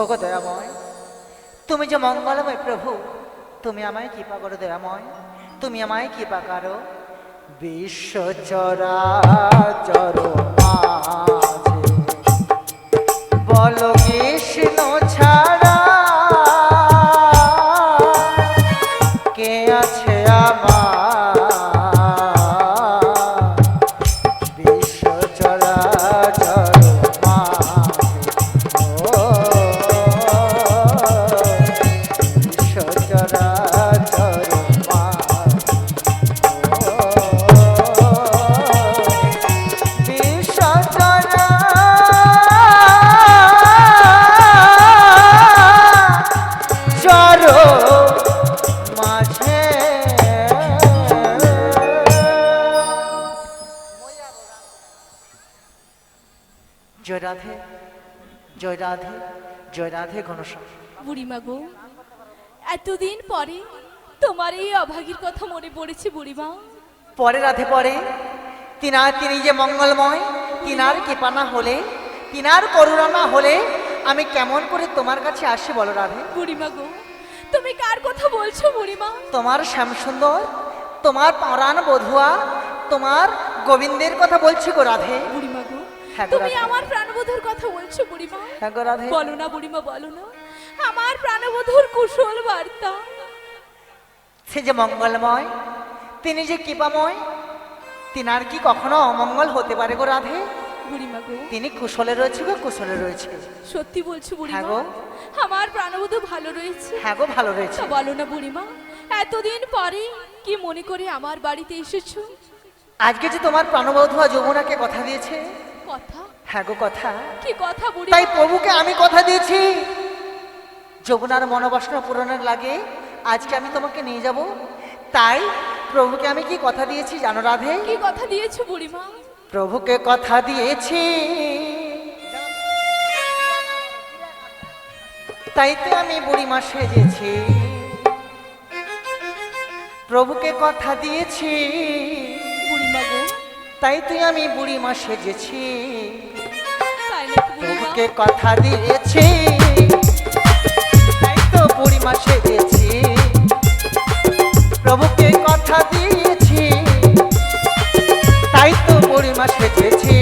ওগো দয়াময়, তুমি যে মঙ্গলময় প্রভু, তুমি আমায় কৃপা করো দয়াময়, তুমি আমায় কৃপা করো। বিশ্ব চরা চর বলো কৃষ্ণ জয় রাধে ঘনশ্যাম বুড়িমা গো এতদিন পরে তোমার এই অভাগীর কথা মনে পড়েছে বুড়িমা পরে রাধে পরে তিনার তিনি যে মঙ্গলময় তিনার কৃপা না হলে তিনার করুণা হলে আমি কেমন করে তোমার কাছে আসি বলো রাধে? বুড়িমা গো তুমি কার কথা বলছো বুড়িমা তোমার শ্যামসুন্দর তোমার পরাণ বধুয়া তোমার গোবিন্দের কথা বলছি গো রাধে। বুড়িমা তুমি আমার প্রাণবধূর কথা বলছো বুড়িমা। হ্যাঁ বলো না বুড়িমা বলো না। আমার প্রাণবধূর কুশল বার্তা। সে যে মঙ্গলময় তিনি যে কৃপাময় তিনার কি কখনো অমঙ্গল হতে পারে গো রাধে? বুড়িমা গো। তিনি কুশলে রয়েছে গো কুশলে রয়েছে। সত্যি বলছো হ্যাঁ বুড়িমা গো। আমার প্রাণবধূ ভালো রয়েছে। হ্যাঁ গো ভালো রয়েছে। বলো না বুড়িমা এতদিন পরে কি মনে করে আমার বাড়িতে এসেছ? আজকে যে তোমার প্রাণবধুয়া যমুনাকে কথা দিয়েছে কথা? হ্যাঁ গো কথা। কি কথা বুড়ি তাই প্রভুকে আমি কথা দিয়েছি। যমুনার মনোবাসনা পূরণের লাগে আজকে আমি তোমাকে নিয়ে যাব। তাই প্রভুকে আমি কি কথা দিয়েছি জানো রাধে? কি কথা দিয়েছ বুড়িমা প্রভুকে কথা দিয়েছি। তাই তো আমি বুড়িমা সেজেছি। প্রভুকে কথা দিয়েছি। বুড়িমা গো তাই তুই আমি বুড়ি মা সেজেছি। তোকে কথা দিয়েছি। তাই তো বুড়ি মা সেজেছি। প্রভুকে কথা দিয়েছি। তাই তো বুড়ি মা সেজেছি।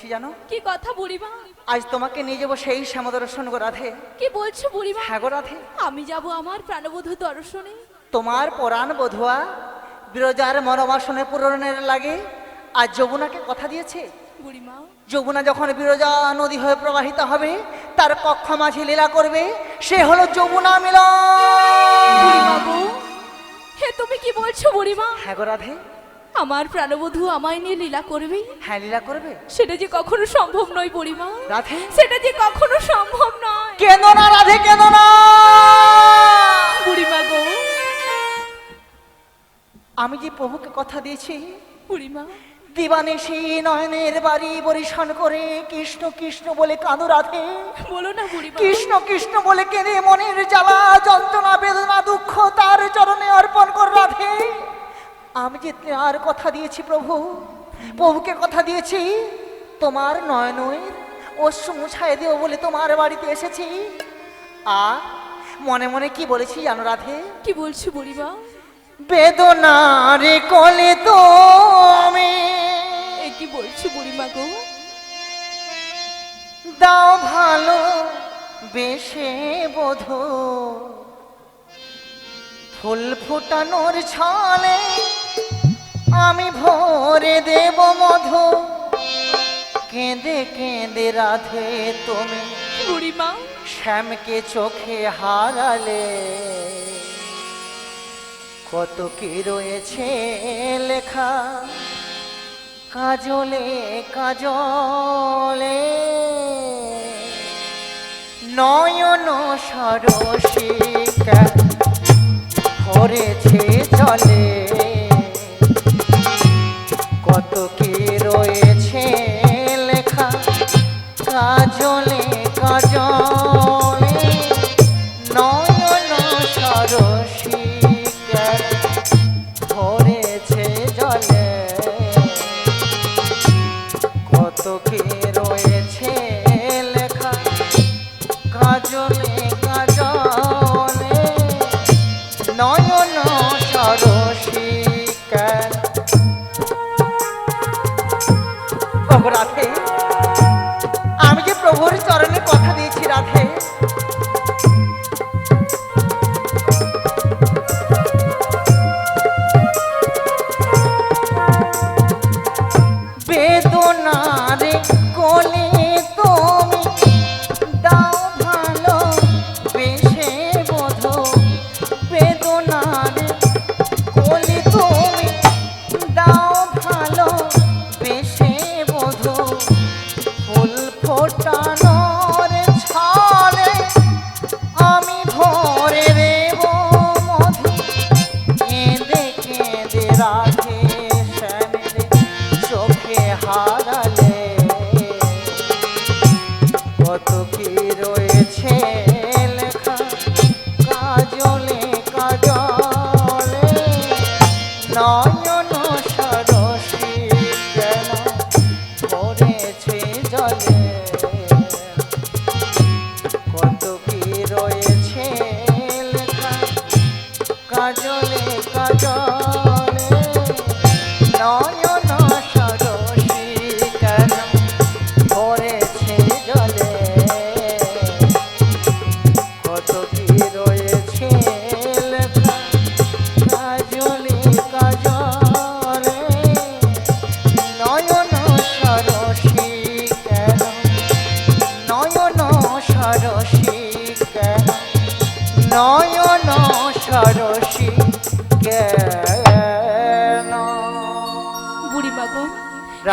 কি কথা জানো? কি কথা বুড়িমা? আজ তোমাকে নিয়ে যাব সেই শ্যামদর্শন গো রাধে। কি বলছো বুড়িমা? হ্যাঁ গো রাধে। আমি যাব আমার প্রাণবধূ দর্শনে। তোমার পরাণ বধুয়া বিরজার মনোবাসনে পূরণের লাগে। আর যমুনাকে কথা দিয়েছে? বুড়িমা। যমুনা যখন বিরজা নদী হয়ে প্রবাহিত হবে তার কক্ষ মাঝে লীলা করবে সে হলো যমুনা বুড়িমা মিলন গো হে তুমি কি বলছো বুড়িমা? হ্যাঁ গো রাধে। আমার প্রাণবধূ আমায় নিয়ে লীলা করবে? হ্যাঁ লীলা করবে। সেটা যে কখনো সম্ভব নয় বুড়িমা। রাধে। সেটা যে কখনো সম্ভব নয়। কেন না রাধে কেন না? বুড়িমা গো। আমি যে প্রভুকে কথা দিয়েছি বুড়িমা। দিবানিশি নয়নের বাড়ি পরিশান করে কৃষ্ণ কৃষ্ণ বলে কাঁদো রাধে। বলো না বুড়িমা। কৃষ্ণ কৃষ্ণ বলে কেঁদে মনের জ্বালা যন্ত্রণা বেদনা দুঃখ তার চরণে অর্পণ কর রাধে। আমি যে আর কথা দিয়েছি প্রভু প্রভুকে কথা দিয়েছি তোমার নয়নের অশ্রু মুছাই দিও বলে তোমার বাড়িতে এসেছি। আর মনে মনে কি বলেছি জানো রাধে? কি বলছো বুড়িমা? বেদনার কলে এ কি বলছো বুড়িমা গো? দাও ভালো বেশে বোধ। ফুল ফোটানোর ছলে আমি ভরে দেব মধু। কেঁদে কেঁদে রাধে তুমি। বুড়িমা। শ্যামকে চোখে হারালে। কত কি রয়েছে লেখা। কাজলে কাজলে। নয়ন সরসিকা ভরেছে জলে ওগো কেঁদে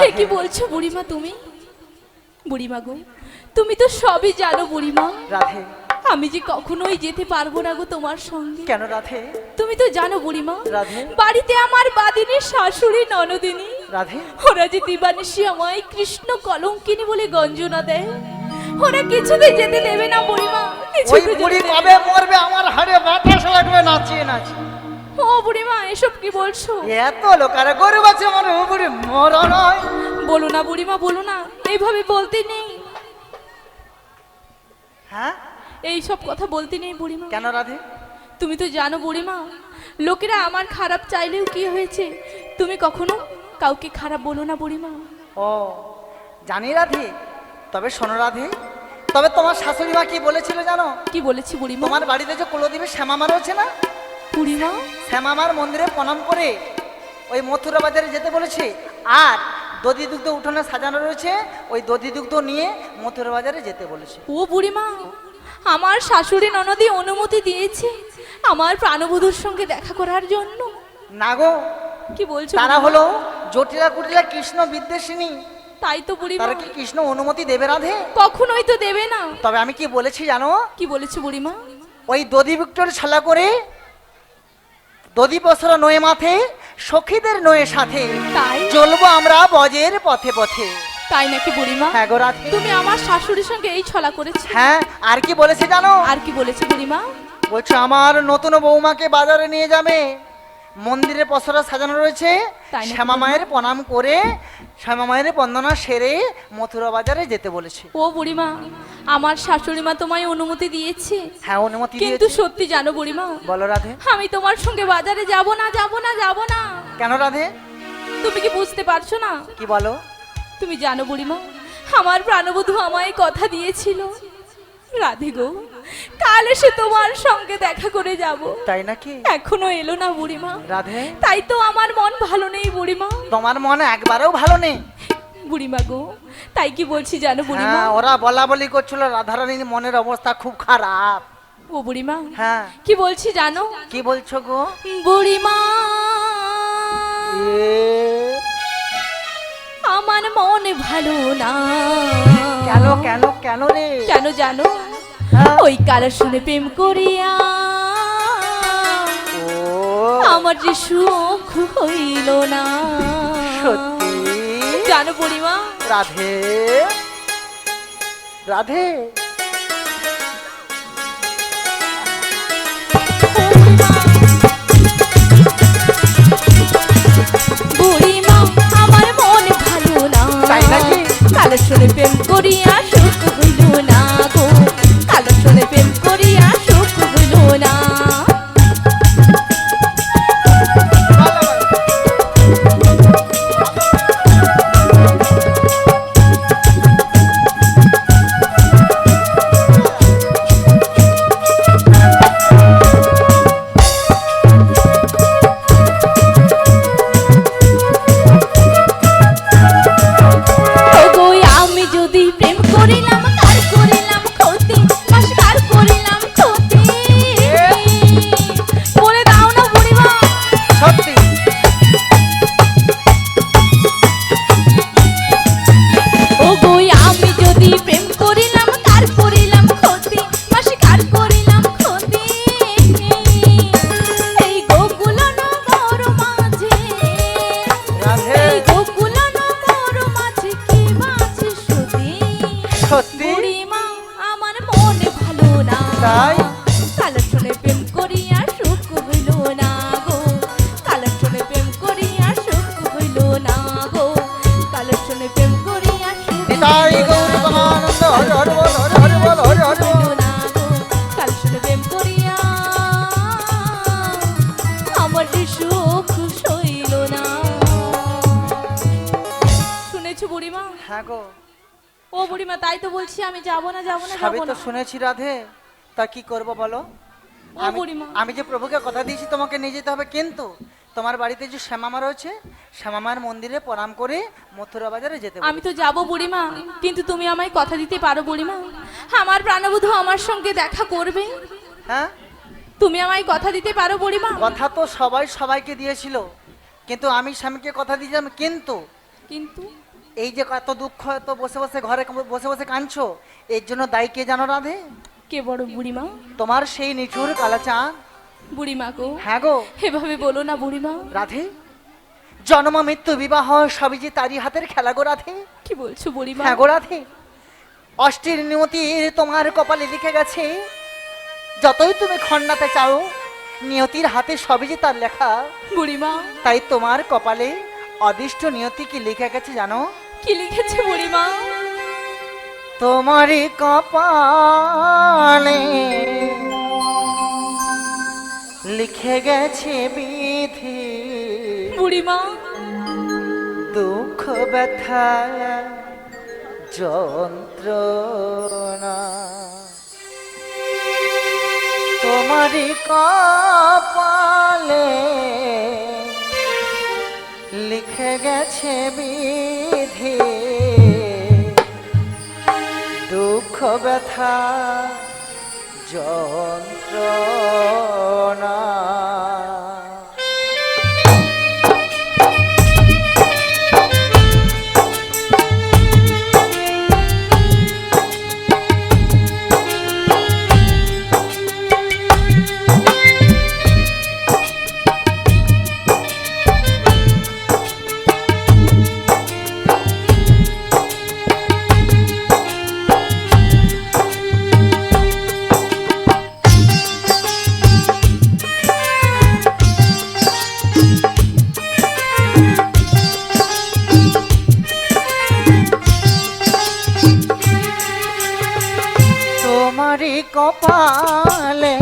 এ কি বলছো বুড়িমা তুমি? বুড়িমা গো তুমি তো সবই জানো বুড়িমা। রাধে। আমি যে কখনোই যেতে পারব না গো তোমার সঙ্গে। কেন রাধে? তুমি তো জানো বুড়িমা রাধে। বাড়িতে আমার বাদিনী শাশুড়ি ননদিনী। রাধে। ওরা যে দিবানিশি আমায় কৃষ্ণ কলঙ্কিনী বলে গঞ্জনা দেয় ওরা কিছুতেই যেতে দেবে না বুড়িমা ওই বুড়ি কবে মরবে? আমার হাড়ে বাতাস লাগবে নাচিয়ে নাচিয়ে। ও বুড়িমা এসব কি বলছো? এত লোক আরে গরিব আছে আমার ও বুড়ি মরা নয় বলো না বুড়িমা বলো না এইভাবে বলতে নেই। হ্যাঁ? এই সব কথা বলতে নেই বুড়িমা কেন রাধে? তুমি তো জানো বুড়িমা লোকেরা আমার খারাপ চাইলেও কি হয়েছে? তুমি কখনো কাউকে খারাপ বলো না বুড়িমা ও জানি রাধে তবে শোনো রাধে তবে তোমার শাশুড়ি মা কি বলেছিল জানো? কি বলেছি বুড়িমা তোমার বাড়িতে যে কুলদেবী শ্যামামা রয়েছে না? বুড়িমা শ্যামামার মন্দিরে প্রণাম করে ওই মথুরা বাজারে যেতে বলেছে। আর দধি দুগ্ধ উঠোনে সাজানো রয়েছে ওই দধি দুগ্ধ নিয়ে মথুরা বাজারে যেতে বলেছে। ও বুড়িমা আমার শাশুড়ি ননদি অনুমতি দিয়েছে আমার প্রাণবধূর সঙ্গে দেখা করার জন্য। না গো কি বলছো তারা হলো জটিলা কুটিলা কৃষ্ণ বিদ্বেষিনী তাই তো বুড়িমা। তারা কি কৃষ্ণ অনুমতি দেবে রাধে? কখনোই তো দেবে না। তবে আমি কি বলেছি জানো? কি বলেছি বুড়িমা? ওই দধি ভিক্টর ছালা করে দধি বসরা নয়ে মাথে সখীদের নয়ে সাথে। তাই? চলবো আমরা বজের পথে পথে। তাই নাকি বুড়িমা? হ্যাঁ গো রাধে। তুমি আমার শাশুড়ির সঙ্গে এই ছলা করেছ? হ্যাঁ আর কি বলেছে জানো? আর কি বলেছে বুড়িমা? বলছো আমার নতুন বৌমাকে বাজারে নিয়ে যাবে। মন্দিরে পসরা সাজানো রয়েছে। শ্যামা মায়ের প্রণাম করে শ্যামা মায়ের বন্দনা সেরে মথুরা বাজারে যেতে বলেছে। ও বুড়িমা আমার শাশুড়ি মা তোমায় অনুমতি দিয়েছে। হ্যাঁ অনুমতি কিন্তু সত্যি জানো বুড়িমা বলো রাধে। আমি তোমার সঙ্গে বাজারে যাব না যাব না যাব না। কেন রাধে? তুমি কি বুঝতে পারছ না? কি বলো? তুমি জানো বুড়িমা আমার প্রাণবধূ আমায় কথা দিয়েছিল। রাধে গো কাল এসে তোমার সঙ্গে দেখা করে যাব। তাই নাকি? এখনও এলো না বুড়িমা। রাধে। তাই তো আমার মন ভালো নেই বুড়িমা। তোমার মনে একবারেও ভালো নেই? বুড়িমা গো তাই কি বলছি জানো বুড়িমা? হ্যাঁ ওরা বলা বলি করছিল রাধারানীর মনের অবস্থা খুব খারাপ। ও বুড়িমা হ্যাঁ। কি বলছি জানো? কি বলছো গো? বুড়িমা আমার মন ভালো না। কেন কেন কেন রে? কেন জানো? ওই কালার শুনে প্রেম করিয়া ও। আমার যে সুখ হইল না। সত্যি? জানো বুড়িমা? রাধে। রাধে। আমার মন ভালো না। তাই নাকি? কালো শুনে প্রেম করিয়া সুখ না যাব না সবই যাব তো শুনেছি রাধে। তা কি করব বলো। আমি যে প্রভুকে কথা দিয়েছি তোমাকে নিয়ে যেতে হবে কিন্তু তোমার বাড়িতে যে শ্যামামা রয়েছে শ্যামামার মন্দিরে প্রণাম করে মথুরা বাজারে যেতে আমি তো যাব বুড়িমা কিন্তু তুমি আমায় কথা দিতে পারো বুড়িমা। আমার প্রাণবধূ আমার সঙ্গে দেখা করবে। হ্যাঁ? তুমি আমায় কথা দিতে পারো বুড়িমা। কথা তো সবাই সবাইকে দিয়েছিল কিন্তু আমি স্বামীকে কথা দিয়েছিলাম কিন্তু কিন্তু এই যে কত দুঃখ এত বসে বসে ঘরে বসে বসে কাঁদছো এর জন্য দায়ী কে জানো রাধে? কে বড় বুড়িমা? তোমার সেই নিঠুর কালাচাঁদ বুড়িমা গো। হ্যাঁ গো। এভাবে বলো না বুড়িমা। রাধে জন্ম মৃত্যু বিবাহ সবই যে তারই হাতের খেলা গো রাধে। কি বলছো বুড়িমা? হ্যাঁ গো রাধে। অষ্টির নিয়তির তোমার কপালে লিখে গেছে যতই তুমি খণ্ডাতে চাও নিয়তির হাতে সবই যে তার লেখা। বুড়িমা। তাই তোমার কপালে অদিষ্ট নিয়তি কি লিখে গেছে জানো? কি লিখেছে বুড়িমা? তোমারই কপালে লিখে গেছে বিধি। বুড়িমা। দুঃখ ব্যথা যন্ত্রণা। তোমারই কপালে লিখে গেছে বিধি। দুঃখ ব্যথা যন্ত্রণা। কপালে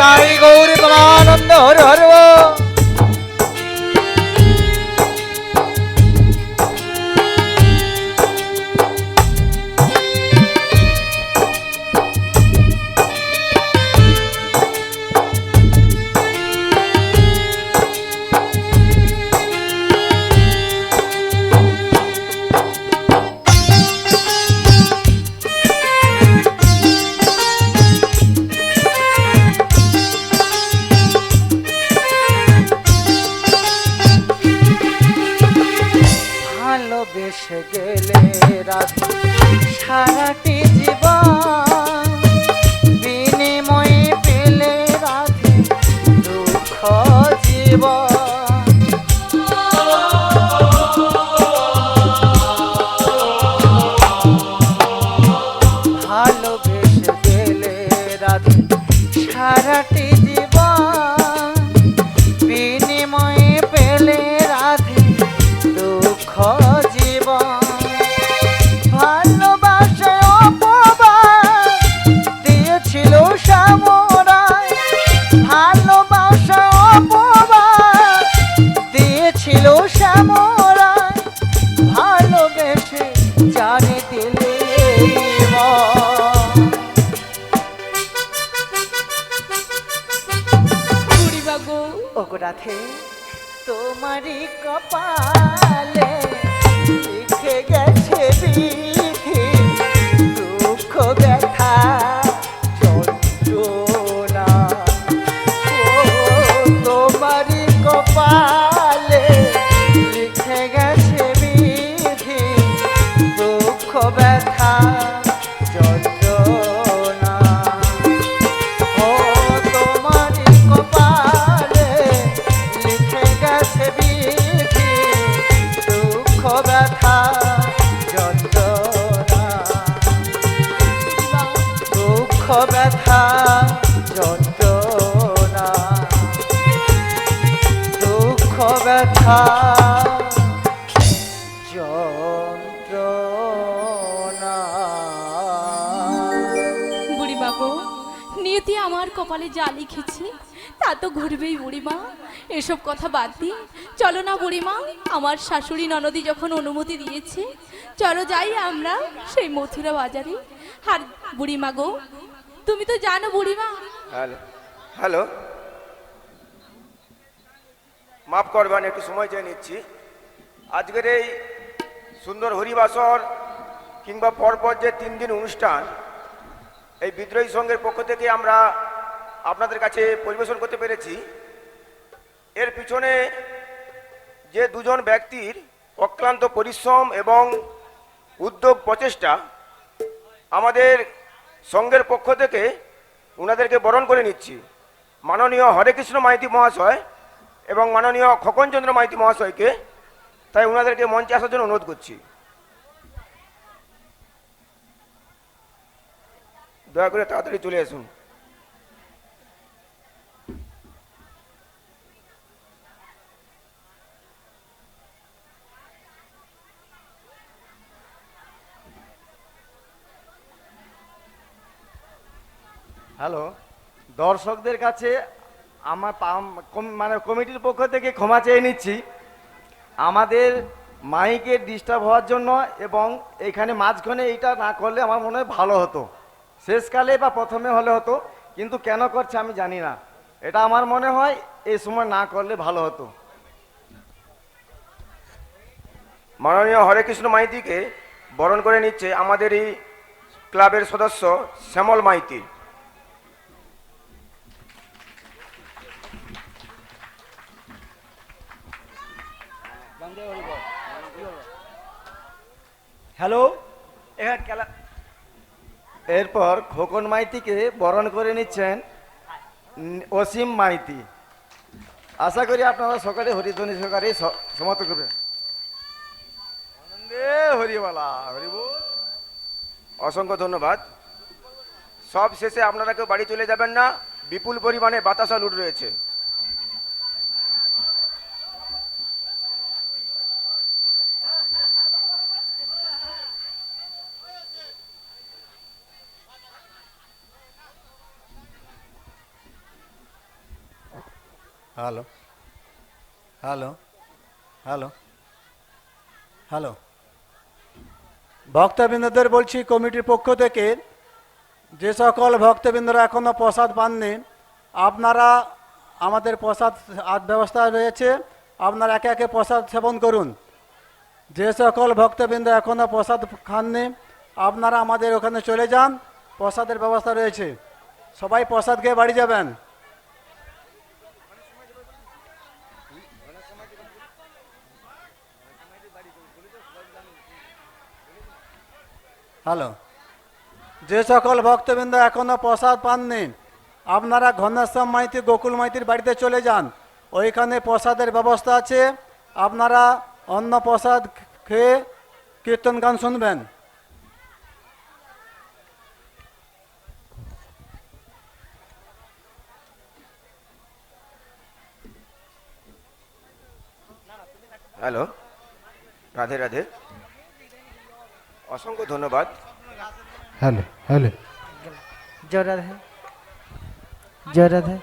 নিতাই গৌরী পরমানন্দ হর হর দিলে ওগরাথে তোমারই কপালে লিখে গেছে বিধি ব্যথা যন্ত্রণা দুঃখ ব্যথা বুড়িমা গো নিয়তি আমার কপালে যা লিখেছে তা ঘুরবেই বুড়িমা। এসব কথা বাদ দিয়ে চলো না বুড়িমা, আমার শাশুড়ি ননদি যখন অনুমতি দিয়েছে, চলো যাই আমরা সেই মথুরা বাজারে। আর বুড়িমা গো, তুমি তো জানো বুড়িমা। হ্যালো মাফ করবেন একটু সময় চেয়ে নিচ্ছি। আজকের এই সুন্দর হরিবাসর কিংবা পরপর যে তিন দিন অনুষ্ঠান, এই বিদ্রোহী সংঘের পক্ষ থেকে আমরা আপনাদের কাছে পরিবেশন করতে পেরেছি। এর পিছনে যে দুজন ব্যক্তির অক্লান্ত পরিশ্রম এবং উদ্যোগ প্রচেষ্টা, আমাদের সংঘের পক্ষ থেকে ওনাদেরকে বরণ করে নিচ্ছি। মাননীয় হরেকৃষ্ণ মাইতি মহাশয় এবং মাননীয় খোকনচন্দ্র মাইতি মহাশয়কে, তাই ওনাদেরকে মঞ্চে আসার জন্য অনুরোধ করছি। দয়া করে তাড়াতাড়ি চলে আসুন। হ্যালো, দর্শকদের কাছে আমার মানে কমিটির পক্ষ থেকে ক্ষমা চেয়ে নিচ্ছি। আমাদের মাইকে ডিস্টার্ব হওয়ার জন্য এবং এখানে মাঝখানে এইটা না করলে আমার মনে হয় ভালো হতো। শেষকালে বা প্রথমে হলে হতো, কিন্তু কেন করছে আমি জানি না। এটা আমার মনে হয় এই সময় না করলে ভালো হতো। মাননীয় হরে কৃষ্ণ মাইতিকে বরণ করে নিচ্ছে আমাদের এই ক্লাবের সদস্য শ্যামল মাইতি। হ্যালো? এখানে খেলা এরপর খোকন মাইতিকে বরণ করে নিচ্ছেন অসীম মাইতি। আশা করি আপনারা সকালে হরিধ্বনি সহকারে সমাপ্ত করবেন। আনন্দে হরিবালা হরিবল অসংখ্য ধন্যবাদ। সব শেষে আপনারা কেউ বাড়ি চলে যাবেন না। বিপুল পরিমাণে বাতাসা লুট রয়েছে। হ্যালো হ্যালো হ্যালো হ্যালো ভক্তবৃন্দদের বলছি, কমিটির পক্ষ থেকে যে সকল ভক্তবৃন্দরা এখনও প্রসাদ পাননি, আপনারা আমাদের প্রসাদ ব্যবস্থা রয়েছে আপনারা একে একে প্রসাদ সেবন করুন। যে সকল ভক্তবৃন্দ এখনও প্রসাদ খাননি, আপনারা আমাদের ওখানে চলে যান, প্রসাদের ব্যবস্থা রয়েছে। সবাই প্রসাদ খেয়ে বাড়ি যাবেন। হ্যালো। যে সকল ভক্তবৃন্দ এখনও প্রসাদ পাননি, আপনারা ঘনশ্যাম মাইতি, গোকুল মাইতির বাড়িতে চলে যান। ওইখানে প্রসাদের ব্যবস্থা আছে। আপনারা অন্ন প্রসাদ খেয়ে কীর্তন গান শুনবেন। হ্যালো, রাধে রাধে। অসংখ্য ধন্যবাদ। Hello hello. জয় রাধে। জয় রাধে।